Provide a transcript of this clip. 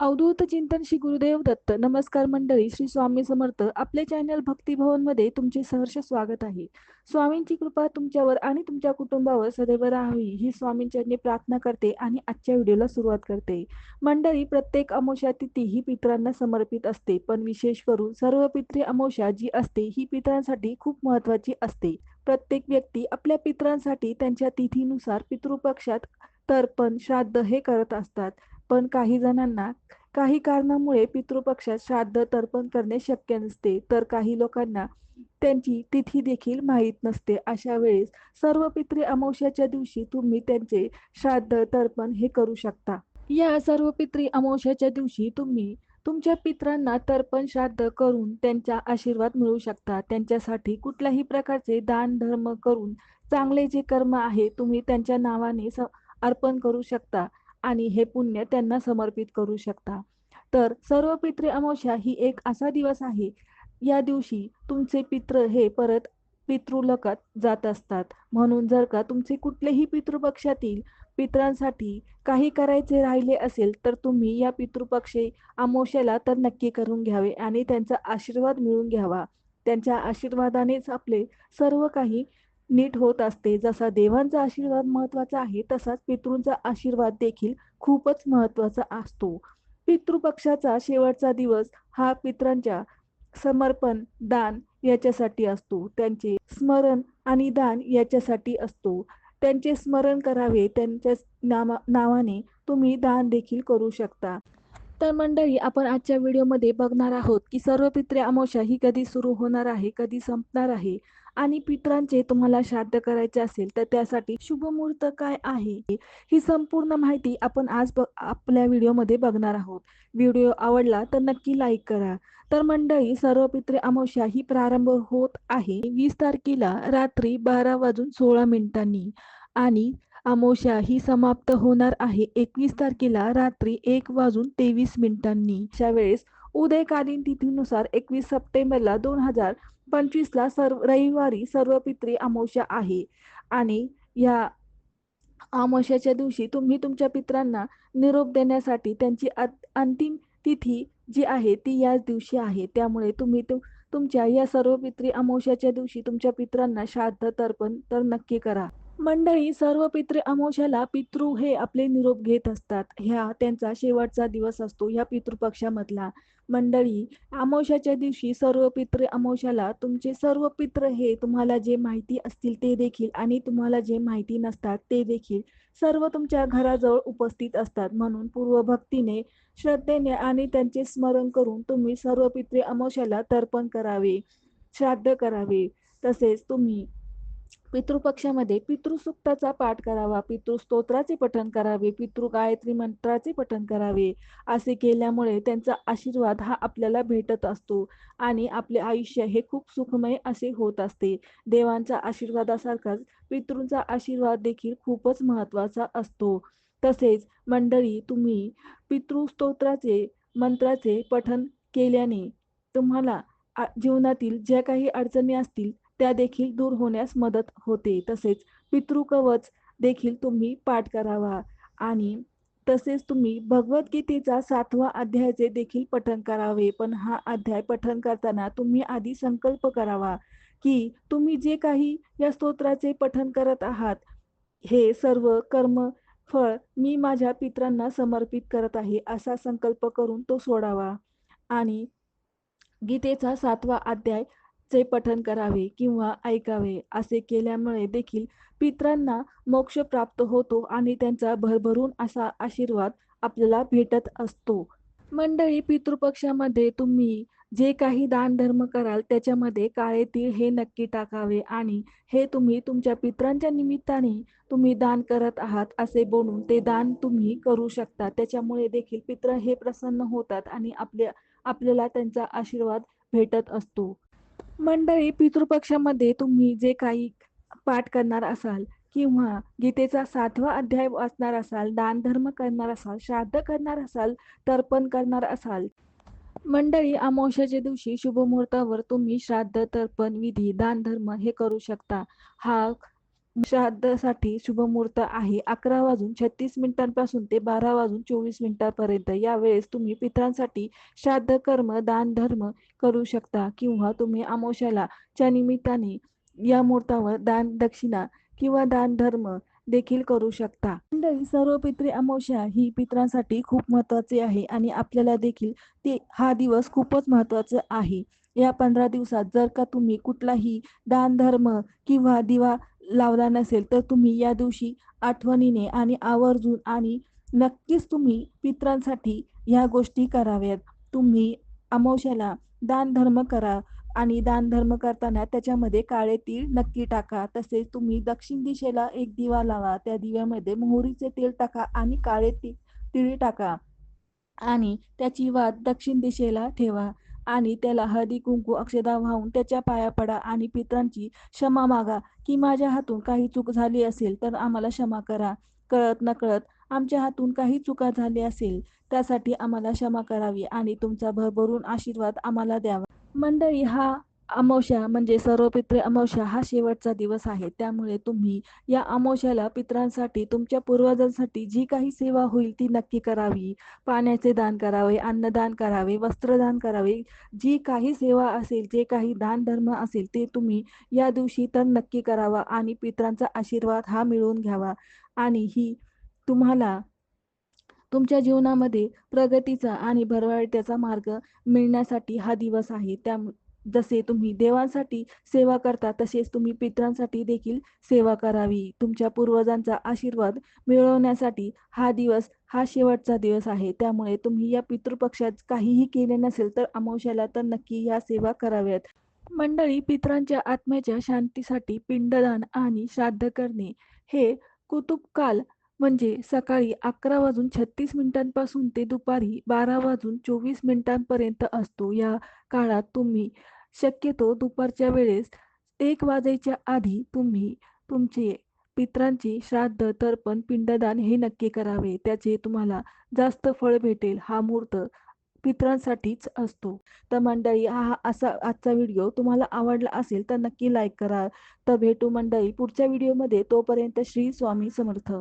अवधूत चिंतन श्री गुरुदेव दत्त. नमस्कार मंडळी श्री स्वामी समर्थ. आपले चॅनल भक्तिभवनमध्ये तुमचे सहर्ष स्वागत आहे. स्वामींची कृपा तुमच्यावर आणि तुमच्या कुटुंबावर सदैव राहावी ही स्वामींचरणी प्रार्थना करते आणि आजच्या व्हिडिओला सुरुवात करते. मंडळी प्रत्येक अमोशा तिथी ही पितरांना समर्पित असते पण विशेष करून सर्व पित्री अमोशा जी असते ही पितरांसाठी खूप महत्वाची असते. प्रत्येक व्यक्ती आपल्या पितरांसाठी त्यांच्या तिथीनुसार पितृपक्षात तर्पण श्राद्ध हे करत असतात. पण काही जणांना काही कारणामुळे पितृपक्षात श्राद्ध तर्पण करणे शक्य नसते. तर काही लोकांना त्यांची तिथी देखील माहीत नसते. अशा वेळेस सर्व पितृ अमावस्याच्या दिवशी तुम्ही त्यांचे श्राद्ध तर्पण हे करू शकता. या सर्व पितृ अमावस्याच्या दिवशी तुम्ही तुमच्या पित्रांना तर्पण श्राद्ध करून त्यांचा आशीर्वाद मिळू शकता. त्यांच्यासाठी कुठल्याही प्रकारचे दान धर्म करून चांगले जे कर्म आहे तुम्ही त्यांच्या नावाने अर्पण करू शकता. आणि हे पुण्य त्यांना समर्पित करू शकता. तर सर्व पितृ अमावस्या ही एक असा दिवस आहे. या दिवशी तुमचे पित्र हे परत पितृलकात जात असतात. म्हणून जर का तुमचे कुठलेही पितृपक्षातील पित्रांसाठी काही करायचे राहिले असेल तर तुम्ही या पितृपक्षे अमावस्याला तर नक्की करून घ्यावे आणि त्यांचा आशीर्वाद मिळून घ्यावा. त्यांच्या आशीर्वादानेच आपले सर्व काही नीट होत असते. जसा देवांचा आशीर्वाद महत्त्वाचा आहे तसाच पितृंचा आशीर्वाद देखील खूपच महत्त्वाचा असतो. पितृपक्षाचा शेवटचा दिवस हा पित्रांच्या समर्पण दान याच्यासाठी असतो. त्यांचे स्मरण आणि दान याच्यासाठी असतो. त्यांचे स्मरण करावे त्यांच्या नामा नावाने तुम्ही दान देखील करू शकता. तर मंडळी आपण आजच्या व्हिडिओमध्ये बघणार आहोत की सर्व पित्रे अमावस्या ही कधी सुरू होणार आहे कधी संपणार आहे आणि पित्रांचे तुम्हाला श्राद्ध करायचे असेल तर त्यासाठी शुभ मुहूर्त काय आहे ही संपूर्ण माहिती आपण आज आपल्या व्हिडिओमध्ये बघणार आहोत. व्हिडिओ आवडला तर नक्की लाईक करा. तर मंडळी सर्व पित्रे अमावस्या ही प्रारंभ होत आहे वीस तारखेला रात्री बारा वाजून सोळा मिनिटांनी आणि अमावस्या ही समाप्त होणार आहे. एकवीस तारखेला रात्री एक वाजून तेवीस मिनिटांनी. अशा वेळेस उदयकालीन तिथीनुसार एकवीस सप्टेंबरला दोन हजार पंचवीसला सर्व रविवारी सर्व पित्री अमावस्या आहे. आणि या अमावस्याच्या दिवशी तुम्ही तुमच्या पित्रांना निरोप देण्यासाठी त्यांची अंतिम तिथी जी आहे ती याच दिवशी आहे. त्यामुळे तुम्ही तुमच्या या सर्व पित्री अमावस्याच्या दिवशी तुमच्या पित्रांना श्राद्ध तर्पण तर नक्की करा. मंडळी सर्व पितृ अमोशाला पितृ हे आपले निरोप घेत असतात. ह्या त्यांचा शेवटचा दिवस असतो ह्या पितृपक्षामधला मंडळी अमोशाच्या दिवशी सर्व पितृ अमोशाला तुमचे सर्व पित्र हे तुम्हाला जे माहिती असतील ते देखील आणि तुम्हाला जे माहिती नसतात ते देखील सर्व तुमच्या घराजवळ उपस्थित असतात. म्हणून पूर्वभक्तीने श्रद्धेने आणि त्यांचे स्मरण करून तुम्ही सर्व पितृ अमोशाला तर्पण करावे श्राद्ध करावे. तसेच तुम्ही पितृपक्षामध्ये पितृसुक्ताचा पाठ करावा पितृस्तोत्राचे पठण करावे पितृ गायत्री मंत्राचे पठण करावे असे केल्यामुळे त्यांचा आशीर्वाद हा आपल्याला भेटत असतो आणि आपले आयुष्य हे खूप सुखमय असे होत असते. देवांचा आशीर्वादासारखाच पितृंचा आशीर्वाद देखील खूपच महत्त्वाचा असतो. तसेच मंडळी तुम्ही पितृस्तोत्राचे मंत्राचे पठण केल्याने तुम्हाला जीवनातील ज्या काही अडचणी असतील त्या देखील दूर होण्यास मदत होते. तसेच पितृकवच देखील तुम्ही पाठ करावा. आणि तसेच तुम्ही भगवद्गीतेचा सातवा अध्यायाचे देखील पठन करावे. पण हा अध्याय पठन करताना तुम्ही आधी संकल्प करावा की तुम्ही जे काही या स्तोत्राचे पठन करत आहात हे सर्व कर्म फळ मी माझ्या पित्रांना समर्पित करत आहे असा संकल्प करून तो सोडावा. आणि गीतेचा सातवा अध्याय चे पठन करावे किंवा ऐकावे असे केल्यामुळे देखील पित्रांना मोक्ष प्राप्त होतो आणि त्यांचा भरभरून असा आशीर्वाद आपल्याला भेटत असतो. मंडळी पितृपक्षामध्ये तुम्ही जे काही दान धर्म कराल त्याच्यामध्ये काळे तीळ हे नक्की टाकावे आणि हे तुम्ही तुमच्या पित्रांच्या निमित्ताने तुम्ही दान करत आहात असे बोलून ते दान तुम्ही करू शकता. त्याच्यामुळे देखील पित्र हे प्रसन्न होतात आणि आपल्या आपल्याला त्यांचा आशीर्वाद भेटत असतो. मंडळी पितृपक्षामध्ये तुम्ही जे काही पाठ करणार असाल किंवा गीतेचा सातवा अध्याय वाचणार असाल दान धर्म करणार असाल श्राद्ध करणार असाल तर्पण करणार असाल मंडळी अमावश्याच्या दिवशी शुभमुहूर्तावर तुम्ही श्राद्ध तर्पण विधी दान धर्म हे करू शकता. हा श्राद्धासाठी शुभमुहूर्त आहे. अकरा वाजून छत्तीस मिनिटांपासून ते बारा वाजून चोवीस मिनिटांपर्यंत यावेळेस तुम्ही पितरांसाठी श्राद्ध कर्म दान धर्म करू शकता किंवा तुम्ही अमावस्याला च्या निमित्ताने या मुहूर्तावर दान दक्षिणा किंवा दान धर्म देखील करू शकता. मंडळी सर्व पित्री अमावस्या ही पितरांसाठी खूप महत्वाची आहे आणि आपल्याला देखील ते हा दिवस खूपच महत्त्वाचा आहे. या पंधरा दिवसात जर का तुम्ही कुठलाही दान धर्म किंवा दिवा लावला नसेल तर तुम्ही या दिवशी आठवणीने आणि आवर्जून आणि नक्कीच तुम्ही पित्रांसाठी ह्या गोष्टी कराव्यात. तुम्ही अमावश्याला दान धर्म करा आणि दान धर्म करताना त्याच्यामध्ये काळे तीळ नक्की टाका. तसेच तुम्ही दक्षिण दिशेला एक दिवा लावा. त्या दिव्यामध्ये मोहरीचे तेल टाका आणि काळे ती तिळी टाका. आणि त्याची वात दक्षिण दिशेला ठेवा. आणि त्याला हळदी कुंकू अक्षदा वाहून त्याच्या पाया पडा आणि पित्रांची क्षमा मागा. की माझ्या हातून काही चूक झाली असेल तर आम्हाला क्षमा करा. कळत नकळत आमच्या हातून काही चुका झाली असेल त्यासाठी आम्हाला क्षमा करावी आणि तुमचा भरभरून आशीर्वाद आम्हाला द्यावा. मंडळी हा अमावस्या म्हणजे सर्व पितृ अमावस्या हा शेवटचा दिवस आहे. त्यामुळे तुम्ही या अमावस्याला पित्रांसाठी तुमच्या पूर्वजांसाठी जी काही सेवा होईल ती नक्की करावी. पाण्याचे दान करावे अन्नदान करावे वस्त्रदान करावे. जी काही सेवा असेल जे काही दान धर्म असेल ते तुम्ही या दिवशी तर नक्की करावा आणि पित्रांचा आशीर्वाद हा मिळवून घ्यावा. आणि ही तुम्हाला तुमच्या जीवनामध्ये प्रगतीचा आणि भरभराटीचा मार्ग मिळण्यासाठी हा दिवस आहे. त्या जसे तुम्ही देवांसाठी सेवा करता तसेच तुम्ही पित्रांसाठी देखील सेवा करावी. तुमच्या पूर्वजांचा आशीर्वाद मिळवण्यासाठी हा दिवस हा शेवटचा दिवस आहे. त्यामुळे तुम्ही या पितृपक्षात काहीही केले नसेल तर अमावश्याला तर नक्की या सेवा कराव्यात. मंडळी पित्रांच्या आत्म्याच्या शांतीसाठी पिंडदान आणि श्राद्ध करणे हे कुतुबकाल म्हणजे सकाळी अकरा वाजून छत्तीस मिनिटांपासून ते दुपारी बारा वाजून चोवीस मिनिटांपर्यंत असतो. या काळात तुम्ही शक्यतो दुपारच्या वेळेस एक वाजायच्या आधी तुम्ही तुमचे पित्रांची श्राद्ध तर्पण पिंडदान हे नक्की करावे. त्याचे तुम्हाला जास्त फळ भेटेल. हा मुहूर्त पित्रांसाठीच असतो. तर मंडळी हा असा आजचा व्हिडिओ तुम्हाला आवडला असेल तर नक्की लाईक करा. तर भेटू मंडळी पुढच्या व्हिडिओमध्ये. तोपर्यंत श्री स्वामी समर्थ.